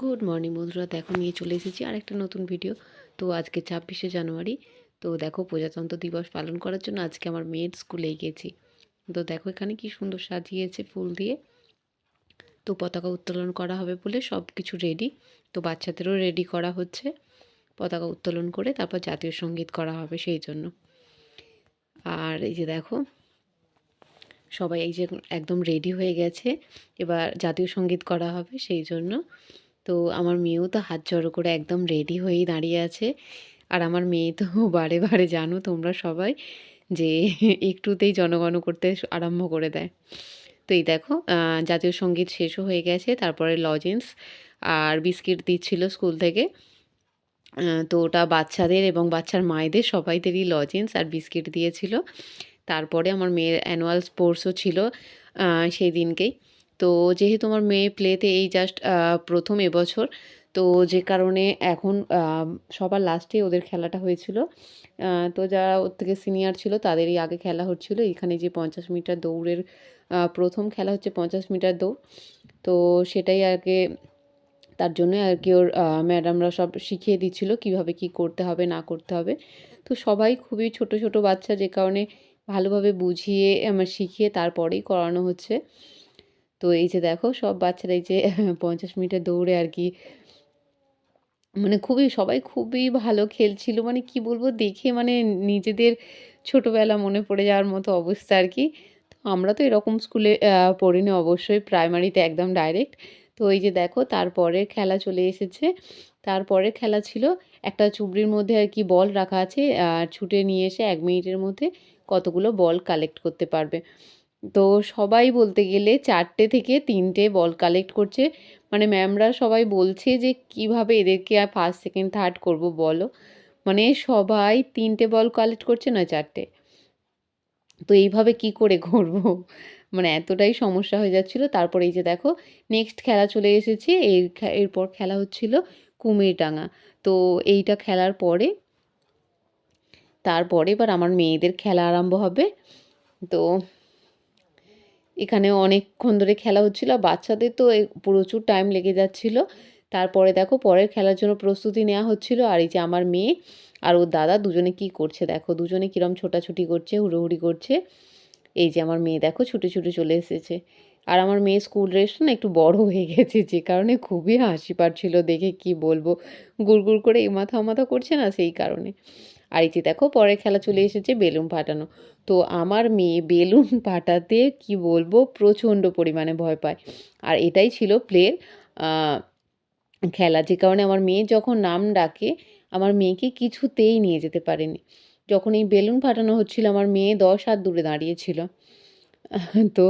Good morning বন্ধুরা। দেখো নিয়ে চলে এসেছি আরেকটা নতুন ভিডিও তো আজকে ছাব্বিশে জানুয়ারি। তো দেখো, প্রজাতন্ত্র দিবস পালন করার জন্য আজকে আমার মেয়ের স্কুলে গেছি। তো দেখো, এখানে কি সুন্দর সাজিয়েছে ফুল দিয়ে। তো পতাকা উত্তোলন করা হবে বলে সব কিছু রেডি তো বাচ্চাদেরও রেডি করা হচ্ছে। পতাকা উত্তোলন করে তারপর জাতীয় সংগীত করা হবে সেই জন্য। আর এই যে দেখো, সবাই এই যে একদম রেডি হয়ে গেছে। এবার জাতীয় সংগীত করা হবে সেই জন্য। তো আমার মেয়েও তো হাত জড়ো করে একদম রেডি হয়েই দাঁড়িয়ে আছে। আর আমার মেয়ে তো বারে বারে জানো তোমরা সবাই যে একটুতেই জনগণ করতে আরম্ভ করে দেয়। তো এই দেখো জাতীয় সংগীত শেষও হয়ে গেছে, তারপরে লজেন্স আর বিস্কিট দিচ্ছিল স্কুল থেকে। তো ওটা বাচ্চাদের এবং বাচ্চার মায়েদের সবাইদেরই লজেন্স আর বিস্কিট দিয়েছিল। তারপরে আমার মেয়ের অ্যানুয়াল স্পোর্টসও ছিল সেই দিনকেই। তো যেহেতু আমার মেয়ে প্লেতে এই জাস্ট প্রথম এবছর, তো যে কারণে এখন সবার লাস্টে ওদের খেলাটা হয়েছিল। তো যারা ওর থেকে সিনিয়র ছিল তাদেরই আগে খেলা হচ্ছিল। এখানে যে পঞ্চাশ মিটার দৌড়ের প্রথম খেলা হচ্ছে পঞ্চাশ মিটার দৌড়। তো সেটাই আগে, তার জন্য আর কি ওর ম্যাডামরা সব শিখিয়ে দিচ্ছিল কীভাবে কি করতে হবে, না করতে হবে। তো সবাই খুবই ছোট ছোট বাচ্চা যে কারণে ভালোভাবে বুঝিয়ে আমার শিখিয়ে তারপরেই করানো হচ্ছে। তো এই যে দেখো, সব বাচ্চারা এই যে পঞ্চাশ মিটার দৌড়ে আর কি মানে খুবই, সবাই খুবই ভালো খেলছিল। মানে কি বলব, দেখে মানে নিজেদের ছোটোবেলা মনে পড়ে যাওয়ার মতো অবস্থা আর কি। তো আমরা তো এরকম স্কুলে পড়িনি অবশ্যই প্রাইমারিতে একদম ডাইরেক্ট তো এই যে দেখো তারপরে খেলা চলে এসেছে। তারপরে খেলা ছিল একটা চুবড়ির মধ্যে আর কি বল রাখা আছে ছুটে নিয়ে এসে এক মিনিটের মধ্যে কতগুলো বল কালেক্ট করতে পারবে। তো সবাই বলতে গেলে চারটে থেকে তিনটে বল কালেক্ট করছে। মানে ম্যামরা সবাই বলছে যে, কীভাবে এদেরকে আর ফার্স্ট সেকেন্ড থার্ড করব বলো? মানে সবাই তিনটে বল কালেক্ট করছে না চারটে। তো এইভাবে কি করে করব? মানে এতটাই সমস্যা হয়ে যাচ্ছিল। তারপরে এই যে দেখো নেক্সট খেলা চলে এসেছে। এর এরপর খেলা হচ্ছিল কুমিরডাঙ্গা। তো এইটা খেলার পরে, তারপরে এবার আমার মেয়েদের খেলা আরম্ভ হবে। তো এখানে অনেকক্ষণ ধরে খেলা হচ্ছিল। বাচ্চাদের তো প্রচুর টাইম লেগে যাচ্ছিল। তারপরে দেখো পরের খেলার জন্য প্রস্তুতি নেওয়া হচ্ছিল। আর এই যে আমার মেয়ে আর ওর দাদা দুজনে কি করছে দেখো? দুজনে কিরম ছোটাছুটি করছে, হুড়োহুড়ি করছে। এই যে আমার মেয়ে দেখো ছুটে ছুটে চলে এসেছে। আর আমার মেয়ে স্কুল ড্রেসটা না একটু বড় হয়ে গেছে, যে কারণে খুবই হাসি পাচ্ছিল দেখে, কি বলব? গুড় গুড় করে এ মাথা মাথা করছে না সেই কারণে। আর এই যে দেখো পরের খেলা চলে এসেছে বেলুন ফাটানো। তো আমার মেয়ে বেলুন ফাটাতে কি বলব প্রচণ্ড পরিমাণে ভয় পায়। আর এটাই ছিল প্লের খেলা। যে কারণে আমার মেয়ে যখন নাম ডাকে আমার মেয়েকে কিছুতেই নিয়ে যেতে পারেনি। যখন এই বেলুন ফাটানো হচ্ছিল আমার মেয়ে দশ হাত দূরে দাঁড়িয়েছিল। তো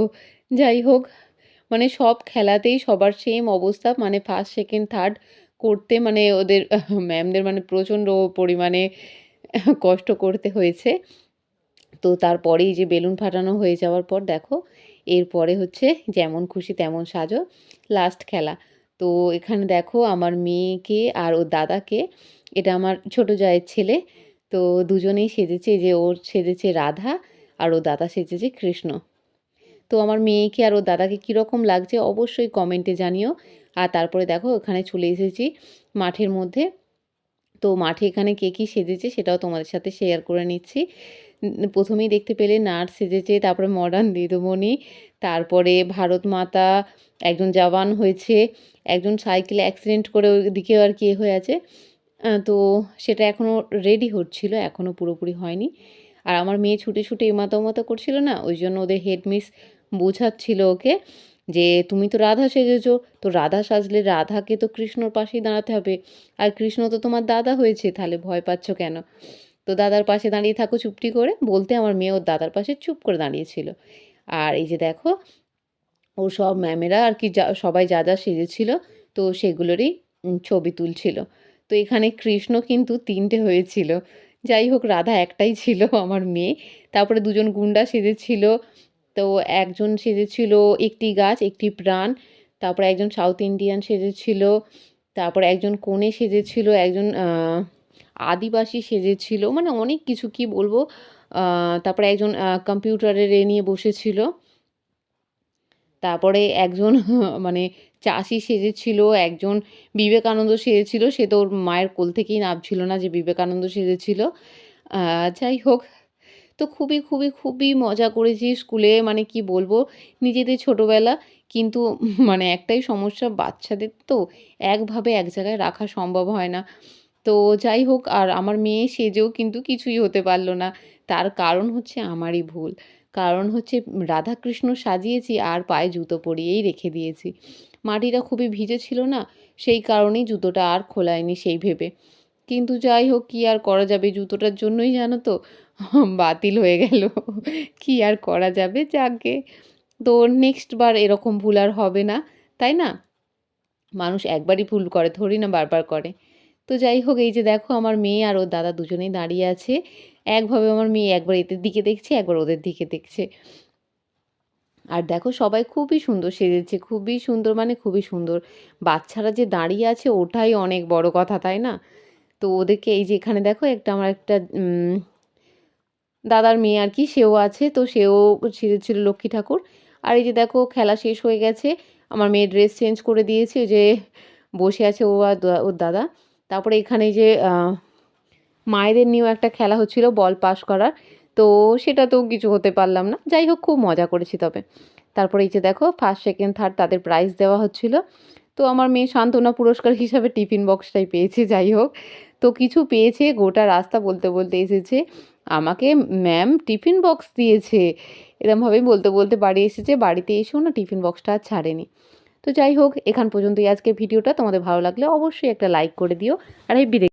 যাই হোক মানে সব খেলাতেই সবার সেম অবস্থা। মানে ফার্স্ট সেকেন্ড থার্ড করতে মানে ওদের ম্যামদের মানে প্রচণ্ড পরিমাণে কষ্ট করতে হয়েছে। তো তারপরেই যে বেলুন ফাটানো হয়ে যাওয়ার পর দেখো, এরপরে হচ্ছে যেমন খুশি তেমন সাজো লাস্ট খেলা। তো এখানে দেখো আমার মেয়েকে আর ওর দাদাকে, এটা আমার ছোট জায়ের ছেলে, তো দুজনেই সেজেছে যে ওর সেজেছে রাধা আর ও দাদা সেজেছে কৃষ্ণ। তো আমার মেয়েকে আর ওর দাদাকে কীরকম লাগছে অবশ্যই কমেন্টে জানিও। আর তারপরে দেখো ওখানে চলে এসেছি মাঠের মধ্যে। তো মাঠে এখানে কে কী সেজেছে সেটাও তোমাদের সাথে শেয়ার করে নিচ্ছি। প্রথমেই দেখতে পেলে নার্স সেজেছে, তারপরে মডার্ন দিদুমণি, তারপরে ভারত মাতা একজন জওয়ান হয়েছে, একজন সাইকেলে অ্যাক্সিডেন্ট করে ওইদিকে আর কি হয়ে আছে। তো সেটা এখনও রেডি হচ্ছিল, এখনও পুরোপুরি হয়নি। আর আমার মেয়ে ছুটে ছুটে এমাতা ওমাতা করছিল না, ওই জন্য ওদের হেড মিস বোঝাচ্ছিল ওকে। যে তুমি তো রাধা সেজেছো, তো রাধা সাজলে রাধাকে তো কৃষ্ণর পাশেই দাঁড়াতে হবে। আর কৃষ্ণ তো তোমার দাদা হয়েছে, তাহলে ভয় পাচ্ছ কেন? তো দাদার পাশে দাঁড়িয়ে থাকো চুপটি করে, বলতে আমার মেয়ে ওর দাদার পাশে চুপ করে দাঁড়িয়েছিল। আর এই যে দেখো, ও সব ম্যামেরা আর কি যা, সবাই যা যা সেজেছিল, তো সেগুলোরই ছবি তুলছিল। তো এখানে কৃষ্ণ কিন্তু তিনটে হয়েছিল। যাই হোক, রাধা একটাই ছিল আমার মেয়ে। তারপরে দুজন গুন্ডা সেজেছিল তো একজন সেজেছিল একটি গাছ, একটি প্রাণ, তারপরে একজন সাউথ ইন্ডিয়ান সেজেছিল, তারপরে একজন কোণে সেজেছিল, একজন আদিবাসী সেজেছিল মানে অনেক কিছু কি বলব তারপরে একজন কম্পিউটারের এ নিয়ে বসেছিল, তারপরে একজন মানে চাষি সেজেছিল, একজন বিবেকানন্দ সেজেছিল, সে তো ওর মায়ের কোল থেকেই নামছিল না যে বিবেকানন্দ সেজেছিল যাই হোক তো খুবই খুবই খুবই মজা করেছি স্কুলে মানে কি বলব, নিজেদের ছোটোবেলা। কিন্তু মানে একটাই সমস্যা, বাচ্চাদের তো একভাবে এক জায়গায় রাখা সম্ভব হয় না। তো যাই হোক, আর আমার মেয়ে সেজেও কিন্তু কিছুই হতে পারল না। তার কারণ হচ্ছে আমারই ভুল। কারণ হচ্ছে রাধাকৃষ্ণ সাজিয়েছি আর পায়ে জুতো পরিয়েই রেখে দিয়েছি। মাটিটা খুবই ভিজে ছিল না, সেই কারণেই জুতোটা আর খোলায়নি সেই ভেবে। কিন্তু যাই হোক, কী আর করা যাবে? জুতোটার জন্যই জানো তো বাতিল হয়ে গেল। কী আর করা যাবে? যাকে। তো নেক্সট বার এরকম ভুল আর হবে না, তাই না? মানুষ একবারই ভুল করে থোড়ি না বারবার করে। তো যাই হোক, এই যে দেখো, আমার মেয়ে আর ওর দাদা দুজনেই দাঁড়িয়ে আছে। একভাবে আমার মেয়ে একবার এদের দিকে দেখছে, একবার ওদের দিকে দেখছে। আর দেখো, সবাই খুবই সুন্দর সেজেছে, খুবই সুন্দর মানে খুবই সুন্দর। বাচ্চারা যে দাঁড়িয়ে আছে, ওটাই অনেক বড় কথা, তাই না? তো ওদেরকে এই যে এখানে দেখো একটা আমার একটা দাদার মেয়ে আর কি, সেও আছে, তো সেও ছিল লক্ষ্মী ঠাকুর। আর এই যে দেখো খেলা শেষ হয়ে গেছে, আমার মেয়ে ড্রেস চেঞ্জ করে দিয়েছে যে বসে আছে ও আর ওর দাদা। তারপরে এখানে যে মায়েদের নিয়েও একটা খেলা হচ্ছিল বল পাস করার, তো সেটা তো কিছু হতে পারলাম না। যাই হোক, খুব মজা করেছি তবে। তারপরে এই যে দেখো ফার্স্ট সেকেন্ড থার্ড তাদের প্রাইজ দেওয়া হচ্ছিল। তো আমার মেয়ে সান্ত্বনা পুরস্কার হিসাবে টিফিন বক্সটাই পেয়েছে, যাই হোক। তো কিছু পেয়েছে, গোটা রাস্তা বলতে বলতে এসেছে। আমাকে ম্যাম টিফিন বক্স দিয়েছে। এরমভাবেই বলতে বলতে বাড়ি এসেছে, বাড়িতে এসেও না টিফিন বক্সটা আর ছাড়েনি। তো যাই হোক, এখান পর্যন্তই আজকে ভিডিওটা। তোমাদের ভালো লাগলে অবশ্যই একটা লাইক করে দিও। আর এই